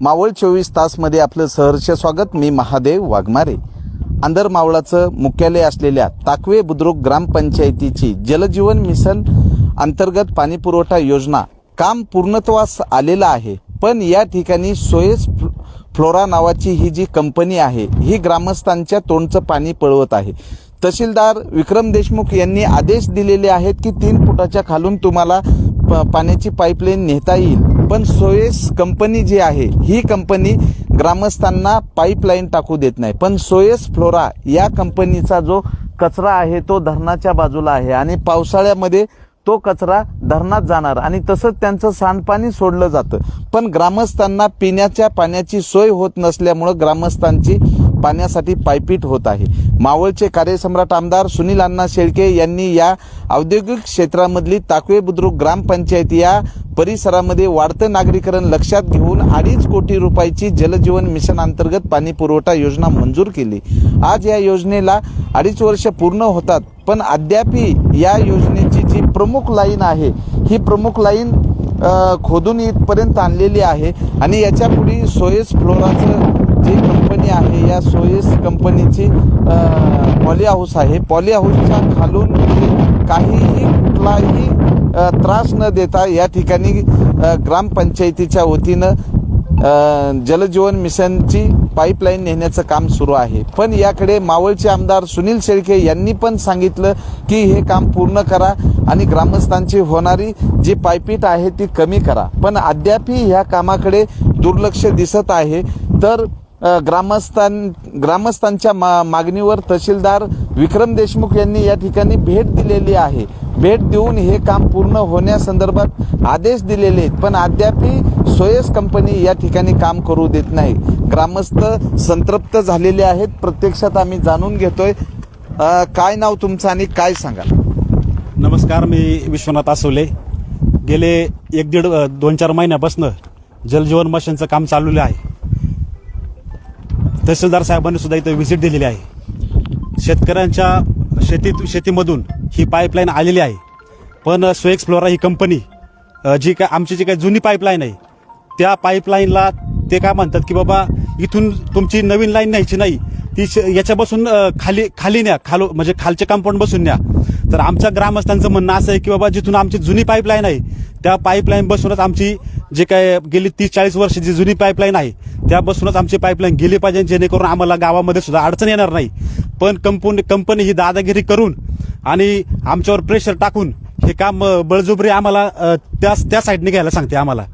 मावळ चोवीस तासमध्ये आपलं सहर्ष स्वागत. मी महादेव वाघमारे. आंधर मावळाचं मुख्यालय असलेल्या ताकवे बुद्रुक ग्रामपंचायतीची जलजीवन मिशन अंतर्गत पाणीपुरवठा योजना काम पूर्णत्वास आलेलं आहे. पण या ठिकाणी सोयस फ्लोरा नावाची ही जी कंपनी आहे ही ग्रामस्थांच्या तोंडचं पाणी पळवत आहे. तहसीलदार विक्रम देशमुख यांनी आदेश दिलेले आहेत की तीन फुटाच्या खालून तुम्हाला प- पाण्याची पाईपलाईन नेता येईल. पण सोयस कंपनी जी आहे ही कंपनी ग्रामस्थांना पाईपलाईन टाकू देत नाही. पण सोयस फ्लोरा या कंपनीचा जो कचरा आहे तो धरणाच्या बाजूला आहे आणि पावसाळ्यामध्ये तो कचरा धरणात जाणार आणि तसंच त्यांचं सांडपाणी सोडलं जातं. पण ग्रामस्थांना पिण्याच्या पाण्याची सोय होत नसल्यामुळं ग्रामस्थांची पाण्यासाठी पायपीट होत आहे. मावळचे कार्यसम्राट आमदार सुनील अण्णा शेळके यांनी या औद्योगिक क्षेत्रामधली ताकवे बुद्रुक ग्रामपंचायत या परिसरामध्ये वाढतं नागरीकरण लक्षात घेऊन अडीच कोटी रुपयाची जलजीवन मिशन अंतर्गत पाणी पुरवठा योजना मंजूर केली. आज या योजनेला अडीच वर्ष पूर्ण होतात पण अद्यापी या योजनेची जी प्रमुख लाईन आहे ही प्रमुख लाईन खोदून इथपर्यंत आणलेली आहे आणि याच्यापुढे सोयस फ्लोराचं जी कंपनी आहे या सोयीस कंपनीची पॉली हाऊस आहे. पॉली हाऊसच्या खालून काहीही कुठलाही त्रास न देता या ठिकाणी ग्रामपंचायतीच्या वतीनं जलजीवन मिशनची पाईपलाईन नेण्याचं काम सुरू आहे. पण याकडे मावळचे आमदार सुनील शेळके यांनी पण सांगितलं की हे काम पूर्ण करा आणि ग्रामस्थांची होणारी जी पायपीट आहे ती कमी करा. पण अद्यापही ह्या कामाकडे दुर्लक्ष दिसत आहे. तर ग्रामस्थां ग्रामस्थांच्या मा मागणीवर तहसीलदार विक्रम देशमुख यांनी या ठिकाणी भेट दिलेली आहे. भेट देऊन हे काम पूर्ण होण्यासंदर्भात आदेश दिलेले आहेत पण अद्यापही सोयस कंपनी या ठिकाणी काम करू देत नाही. ग्रामस्थ संतृप्त झालेले आहेत प्रत्यक्षात आम्ही जाणून घेतोय. काय नाव तुमचं आणि काय सांगाल? नमस्कार मी विश्वनाथ आसवले गेले एक दीड दोन चार महिन्यापासून जलजीवन मशीनचं काम चाललेलं आहे. तहसीलदार साहेबांनी सुद्धा इथं व्हिजिट दिलेली आहे. शेतकऱ्यांच्या शेतीत शेतीमधून ही पाईपलाईन आलेली आहे. पण स्वेक्सप्लोरा ही कंपनी जी काय आमची जी काय जुनी पाईपलाईन आहे त्या पाईपलाईनला ते काय म्हणतात की बाबा इथून तुमची नवीन लाईन न्यायची नाही. ती श- याच्यापासून खाली खाली न्या. खालो म्हणजे खालचे कंपाऊंड बसून न्या. तर आमच्या ग्रामस्थांचं म्हणणं असं आहे की बाबा जिथून आमची जुनी पाईपलाईन आहे त्या पाईपलाईन बसूनच आमची जे काय गेली तीस चाळीस वर्ष जी जुनी पाईपलाईन आहे त्या बसूनच आमची पाईपलाईन गेली पाहिजे जेणेकरून आम्हाला गावामध्ये सुद्धा अडचण येणार नाही. पण कंपनी कंपनी ही दादागिरी करून आणि आमच्यावर प्रेशर टाकून हे काम अ, बळजुबरी आम्हाला त्या त्या साईडने घ्यायला सांगते आम्हाला.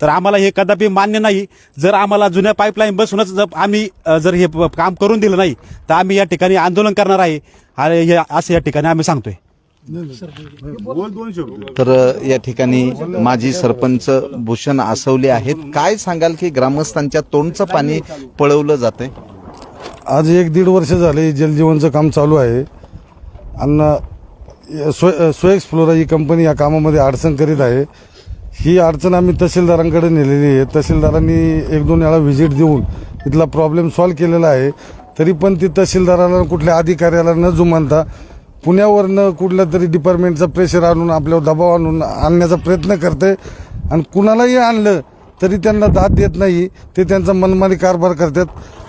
तर आम्हाला हे कदापि मान्य नाही. जर आम्हाला जुन्या पाईपलाईन बसूनच जर आम्ही जर हे काम करून दिलं नाही तर आम्ही या ठिकाणी आंदोलन करणार आहे. आणि हे असं या ठिकाणी आम्ही सांगतोय. तर या ठिकाणी माजी सरपंच भूषण आसवले आहेत. काय सांगाल की ग्रामस्थांच्या तोंडचं पाणी पळवलं जाते आज एक दीड वर्ष झाले जलजीवनचं काम चालू आहे. आणि स्वय स्वेक्स ही कंपनी या कामामध्ये अडचण करीत आहे. ही अडचण आम्ही तहसीलदारांकडे नेलेली आहे. तहसीलदारांनी एक दोन वेळा व्हिजिट देऊन इथला प्रॉब्लेम सॉल्व्ह केलेला आहे. तरी पण ती तहसीलदाराला कुठल्या अधिकाऱ्याला न जुमानता पुण्यावरनं कुठल्या तरी डिपार्टमेंटचा प्रेशर आणून आपल्यावर दबाव आणून आणण्याचा प्रयत्न करते आणि कुणालाही आणलं तरी त्यांना दाद देत नाही. ते त्यांचा मनमानी कारभार करतात.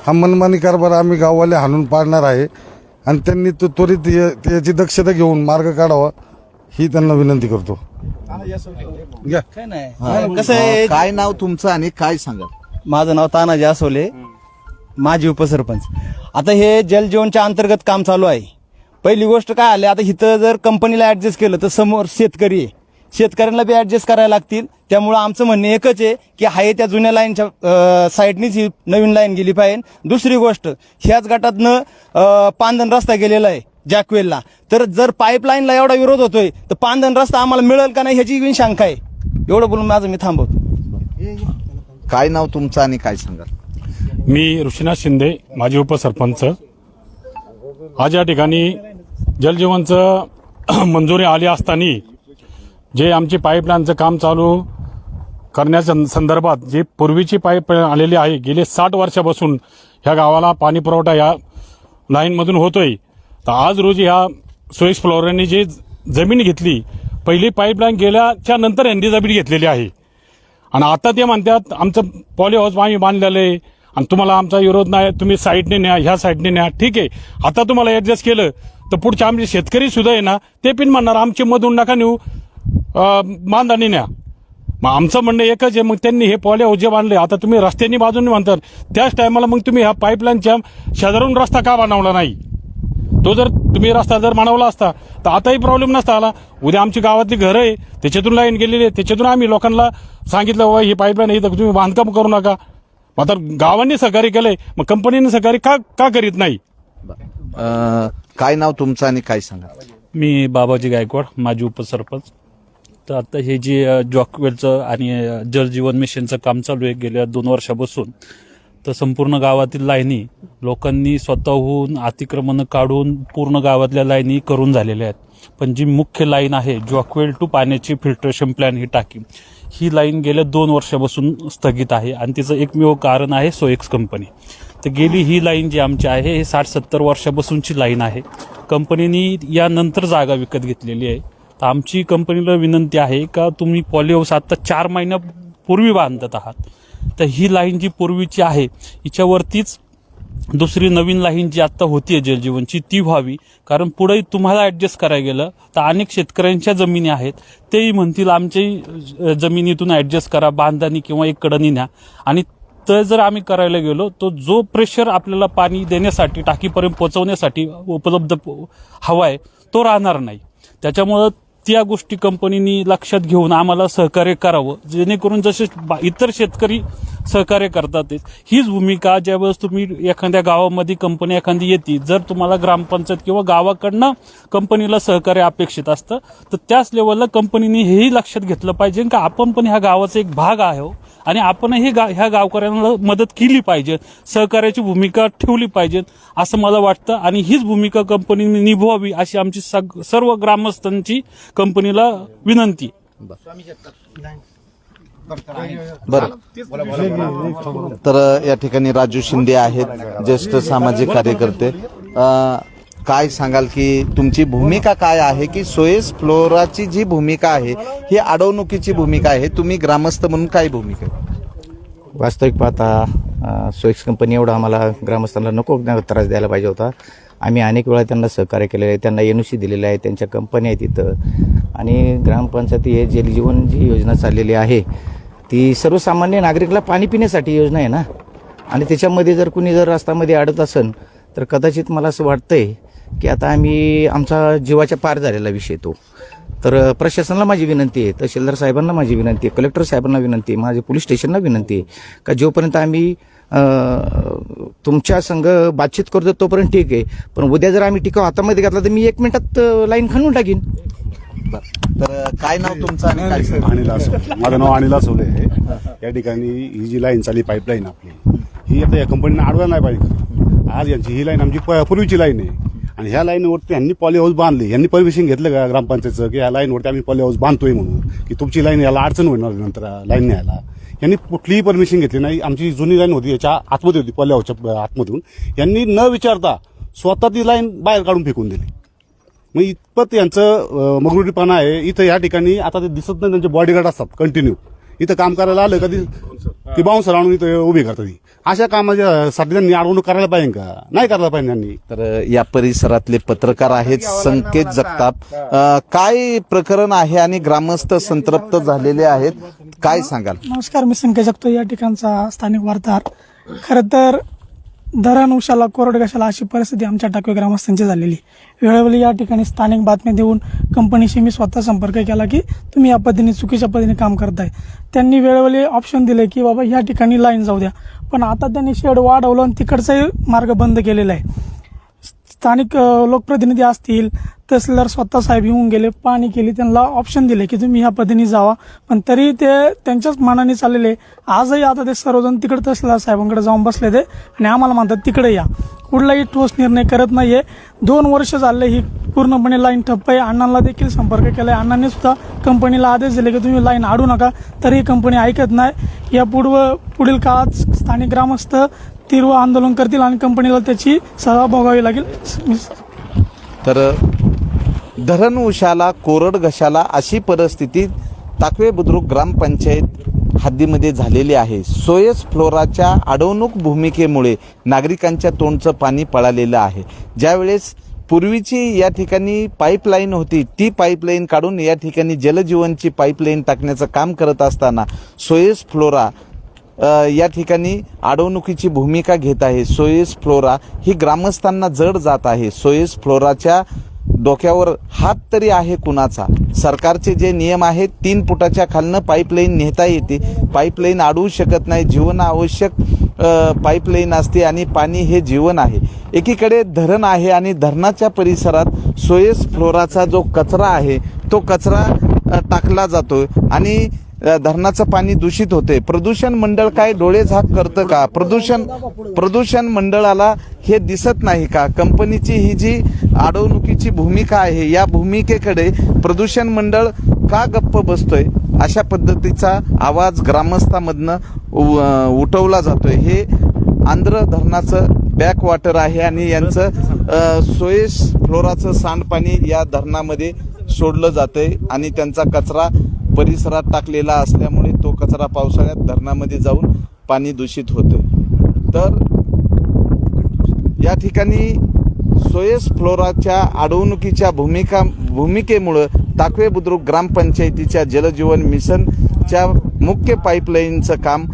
हा मनमानी कारभार आम्ही गाववाले हाणून पाडणार आहे. आणि त्यांनी तो त्वरित या- याची दक्षता घेऊन मार्ग काढावा ही त्यांना विनंती करतो. कसं आहे? काय नाव तुमचं आणि काय सांगाल? माझं नाव तानाजी आसोले माजी उपसरपंच. आता हे जलजीवनच्या अंतर्गत काम चालू आहे. पहिली गोष्ट काय आली? आता इथं जर कंपनीला ऍडजस्ट केलं तर समोर शेतकरी आहे. शेतकऱ्यांना बी ऍडजस्ट करायला लागतील. त्यामुळं आमचं म्हणणं एकच आहे की हाय त्या जुन्या लाईनच्या साईडनीच ही नवीन लाईन गेली पाहिजे. दुसरी गोष्ट ह्याच गटातनं अं, पांदन रस्ता गेलेला आहे जॅकवेलला तर जर पाईपलाईनला एवढा विरोध होतोय तर पांदन रस्ता आम्हाला मिळेल का नाही ह्याची शंका आहे. एवढं बोलून माझं मी थांबवतो. काय नाव तुमचं आणि काय सांगाल? मी ऋषीनाथ शिंदे माजी उपसरपंच. आज या ठिकाणी जलजीवनचं मंजुरी आली असताना जे आमची पाईपलाईनचं काम चालू करण्याच्या संदर्भात जी पूर्वीची पाईप आलेली आहे गेले साठ वर्षापासून ह्या गावाला पाणी पुरवठा या लाईनमधून होतोय. तर आज रोजी ह्या सुरेश फ्लोरांनी जी जमीन घेतली पहिली पाईपलाईन गेल्याच्यानंतर यांनी जमीन घेतलेली आहे. आणि आता ते म्हणतात आमचं पॉली हाऊस आम्ही बांधलेलं आहे. आणि तुम्हाला आमचा विरोध नाही तुम्ही साईडने न्या ह्या साईडने न्या. ठीक आहे. आता तुम्हाला ॲडजस्ट केलं तर पुढचे आमचे शेतकरी सुद्धा आहे ना ते पण म्हणणार आमची मधून नका नेऊ? मानधानी न्या. मग आमचं म्हणणं एकच आहे मग त्यांनी हे पॉले हाऊस जे बांधले. आता तुम्ही रस्त्यानी बाजूने म्हणतात त्याच टायमाला मग तुम्ही ह्या पाईपलाईनच्या शेजारून रस्ता का बनवला नाही? तो जर तुम्ही रस्ता जर बनवला असता तर आताही प्रॉब्लेम नसता आला. उद्या आमची गावातली घरं आहे त्याच्यातून लाईन गेलेली आहे त्याच्यातून आम्ही लोकांना सांगितलं बाबा ही पाईपलाईन आहे तर तुम्ही बांधकाम करू नका. मग आता गावांनी सहकार्य केलंय मग कंपनीने सहकार्य का का करीत नाही? अं, काय नाव तुमचं आणि काय सांगा? मी बाबाजी गायकवाड माजी उपसरपंच. तर आता हे जे अ, जॉकवेलचं आणि अ, जलजीवन मिशनचं काम चालू आहे गेल्या दोन वर्षापासून तर संपूर्ण गावातील लाईनी लोकांनी स्वतःहून अतिक्रमणं काढून पूर्ण गावातल्या लाईनी करून झालेल्या आहेत. पण जी मुख्य लाईन आहे जॉकवेल टू पाण्याची फिल्ट्रेशन प्लॅन ही टाकी ही लाईन गेल्या दोन वर्षापासून स्थगित आहे आणि तिचं एकमेव कारण आहे सोएक्स कंपनी. तर गेली ही लाईन जी आमची आहे हे साठ सत्तर वर्षापासूनची लाईन आहे. कंपनीनी यानंतर जागा विकत घेतलेली आहे. तर आमची कंपनीला विनंती आहे का तुम्ही पॉलिओस आत्ता चार महिन्यापूर्वी बांधत आहात. तर ही लाईन जी पूर्वीची आहे हिच्यावरतीच दुसरी नवीन लाईन जी आत्ता होती आहे जलजीवनची ती व्हावी. कारण पुढे तुम्हाला ॲडजस्ट करायला गेलं तर अनेक शेतकऱ्यांच्या जमिनी आहेत. तेही म्हणतील आमच्याही जमिनीतून ॲडजस्ट करा बांधानी किंवा एक कडनी न्या. आणि तर जर आम्ही करायला गेलो तो जो प्रेशर आपल्याला पाणी देण्यासाठी टाकीपर्यंत पोचवण्यासाठी उपलब्ध हवा आहे तो राहणार नाही. त्याच्यामुळं त्या गोष्टी कंपनीनी लक्षात घेऊन आम्हाला सहकार्य करावं. जेणेकरून जसे बा- इतर शेतकरी सहकार्य करतात हीच भूमिका ज्यावेळेस तुम्ही एखाद्या गावामध्ये कंपनी एखादी येते जर तुम्हाला ग्रामपंचायत किंवा गावाकडनं कंपनीला सहकार्य अपेक्षित असतं तर त्याच लेवलला कंपनीने हेही लक्षात घेतलं पाहिजे का आपण पण ह्या गावाचा एक भाग आहे हो. आणि आपणही गा ह्या गावकऱ्यांना मदत केली पाहिजे सहकार्याची भूमिका ठेवली पाहिजे असं मला वाटतं. आणि हीच भूमिका कंपनीने निभवावी अशी आमची सग सर्व ग्रामस्थांची कंपनीला विनंती. बरं. तर या ठिकाणी राजू शिंदे आहेत ज्येष्ठ सामाजिक कार्यकर्ते. काय सांगाल की तुमची भूमिका काय आहे की सोयस फ्लोराची जी भूमिका आहे ही अडवणुकीची भूमिका आहे तुम्ही ग्रामस्थ म्हणून काय भूमिका आहे? वास्तविक पाहता सोएक्स कंपनी एवढा आम्हाला ग्रामस्थांना नको त्रास द्यायला पाहिजे होता. आम्ही अनेक वेळा त्यांना सहकार्य केलेलं आहे त्यांना एनओसी दिलेलं आहे त्यांच्या कंपन्या आहेत तिथं. आणि ग्रामपंचायती हे जलजीवन जी योजना चाललेली आहे ती सर्वसामान्य नागरिकला पाणी पिण्यासाठी योजना आहे ना. आणि त्याच्यामध्ये जर कुणी जर रस्त्यामध्ये अडत असेल तर कदाचित मला असं वाटतंय की आता आम्ही आमचा जीवाच्या पार झालेला विषय तो. तर प्रशासनाला माझी विनंती आहे तहसीलदार साहेबांना माझी विनंती आहे कलेक्टर साहेबांना विनंती आहे माझे पोलीस स्टेशनला विनंती आहे का जोपर्यंत आम्ही तुमच्या संघ बातचीत करतो तोपर्यंत ठीक आहे पण उद्या जर आम्ही टिकाव हातामध्ये घातला तर मी एक मिनिटात लाईन खाणून टाकीन. बरं. तर काय नाव तुमचं आणि? अनिल असोले माझं नाव अनिल असोले आहे. या ठिकाणी ही जी लाईन चालली पाईपलाईन आपली ही आता या कंपनीने अडवायला नाही पाहिजे. आज यांची ही लाईन आमची प- पूर्वीची लाईन आहे. आणि ह्या लाईनवरती यांनी पॉली हाऊस बांधले. यांनी परमिशन घेतलं का ग्रामपंचायतचं? की ह्या लाईनवरती आम्ही पॉली हाऊस बांधतोय म्हणून. की तुमची लाईन याला अडचण होणार नंतर लाईन न्यायला. यांनी कुठलीही परमिशन घेतली नाही. आमची जुनी लाईन होती याच्या आतमध्ये होती पॉली हाऊसच्या आतमधून. यांनी न विचारता स्वतः ती लाईन बाहेर काढून फेकून दिली. मग इतपत यांचं मगरुरीपणा आहे. इथं या ठिकाणी आता ते दिसत नाही त्यांचे बॉडीगार्ड असतात कंटिन्यू इथं काम करायला आलं कधी? ती बाउन्सर आणून इथं उभी करतात ती. अशा कामाच्या साठी त्यांनी अडवणूक करायला पाहिजे का? नाही करायला पाहिजे त्यांनी. तर या परिसरातले पत्रकार आहेत संकेत जगताप. अं, काय प्रकरण आहे आणि ग्रामस्थ संतप्त झालेले आहेत? काय सांगाल? नमस्कार मी संकेत जगतो या ठिकाणचा स्थानिक वार्ताहर. खरं तर धरण उशाला कोरड कशाला अशी परिस्थिती आमच्या टाकवे ग्रामस्थांची झालेली. वेळोवेळी या ठिकाणी स्थानिक बातम्या देऊन कंपनीशी मी स्वतः संपर्क केला की तुम्ही या पद्धतीने चुकीच्या पद्धतीने काम करताय. त्यांनी वेळोवेळी ऑप्शन दिले की बाबा या ठिकाणी लाईन जाऊ द्या. पण आता त्यांनी शेड वाढवलं आणि तिकडचाही मार्ग बंद केलेला आहे. स्थानिक लोकप्रतिनिधी असतील तहसीलदार स्वतः साहेब येऊन गेले पाणी केली त्यांना ऑप्शन दिले की तुम्ही ह्या पद्धतीने जावा. पण तरी ते त्यांच्याच मनाने चाललेले आजही आता ते सर्वजण तिकडे तहसीलदार साहेबांकडे जाऊन बसले ते आणि आम्हाला म्हणतात तिकडे या. कुठलाही ठोस निर्णय करत नाहीये. दोन वर्ष झाले ही पूर्णपणे लाईन ठप्प आहे. अण्णांना देखील संपर्क केलाय. अण्णांनी सुद्धा कंपनीला आदेश दिले की तुम्ही लाईन आडू नका. तरी कंपनी ऐकत नाही. या पूर्व पुढील काळात स्थानिक ग्रामस्थ तीव्र आंदोलन करतील आणि कंपनीला त्याची सजा भोगावी लागेल. तर धरण उशाला कोरड घशाला अशी परिस्थिती ताकवे बुद्रुक ग्रामपंचायत हद्दीमध्ये झालेली आहे. सोयस फ्लोराच्या अडवणूक भूमिकेमुळे नागरिकांच्या तोंडचं पाणी पळालेलं आहे. ज्यावेळेस पूर्वीची या ठिकाणी पाईपलाईन होती ती पाईपलाईन काढून या ठिकाणी जलजीवनची पाईपलाईन टाकण्याचं काम करत असताना सोयस फ्लोरा या ठिकाणी अडवणुकीची भूमिका घेत आहे सोयस फ्लोरा. ही ग्रामस्थांना जड जात आहे. सोयस फ्लोराच्या डोक्यावर हात तरी आहे कुणाचा? सरकारचे जे नियम आहेत तीन फुटाच्या खालनं पाईपलाईन नेता येते. पाईपलाईन अडवू शकत नाही. जीवन आवश्यक पाईपलाईन असते आणि पाणी हे जीवन आहे. एकीकडे धरण आहे आणि धरणाच्या परिसरात सोयस फ्लोराचा जो कचरा आहे तो कचरा टाकला जातो आणि धरणाचं पाणी दूषित होते. प्रदूषण मंडळ काय डोळे झाक करतं का? प्रदूषण प्रदूषण मंडळाला हे दिसत नाही का? कंपनीची ही जी अडवणुकीची भूमिका आहे या भूमिकेकडे प्रदूषण मंडळ का गप्प बसतोय? अशा पद्धतीचा आवाज ग्रामस्थामधनं उठवला जातोय. हे आंध्र धरणाचं बॅकवॉटर आहे आणि यांचं सोयेश फ्लोराचं सांडपाणी या धरणामध्ये सोडलं जातंय आणि त्यांचा कचरा परिसरात टाकलेला असल्यामुळे तो कचरा पावसाळ्यात धरणामध्ये जाऊन पाणी दूषित होतोय. तर या ठिकाणी सोयस फ्लोराच्या अडवणुकीच्या भूमिका भूमिकेमुळं ताकवे बुद्रुक ग्रामपंचायतीच्या जलजीवन मिशनच्या मुख्य पाईपलाईनचं काम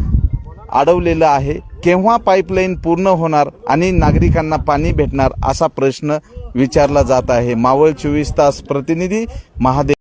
अडवलेलं आहे. केव्हा पाईपलाईन पूर्ण होणार आणि नागरिकांना पाणी भेटणार असा प्रश्न विचारला जात आहे. मावळ चोवीस तास प्रतिनिधी महादेव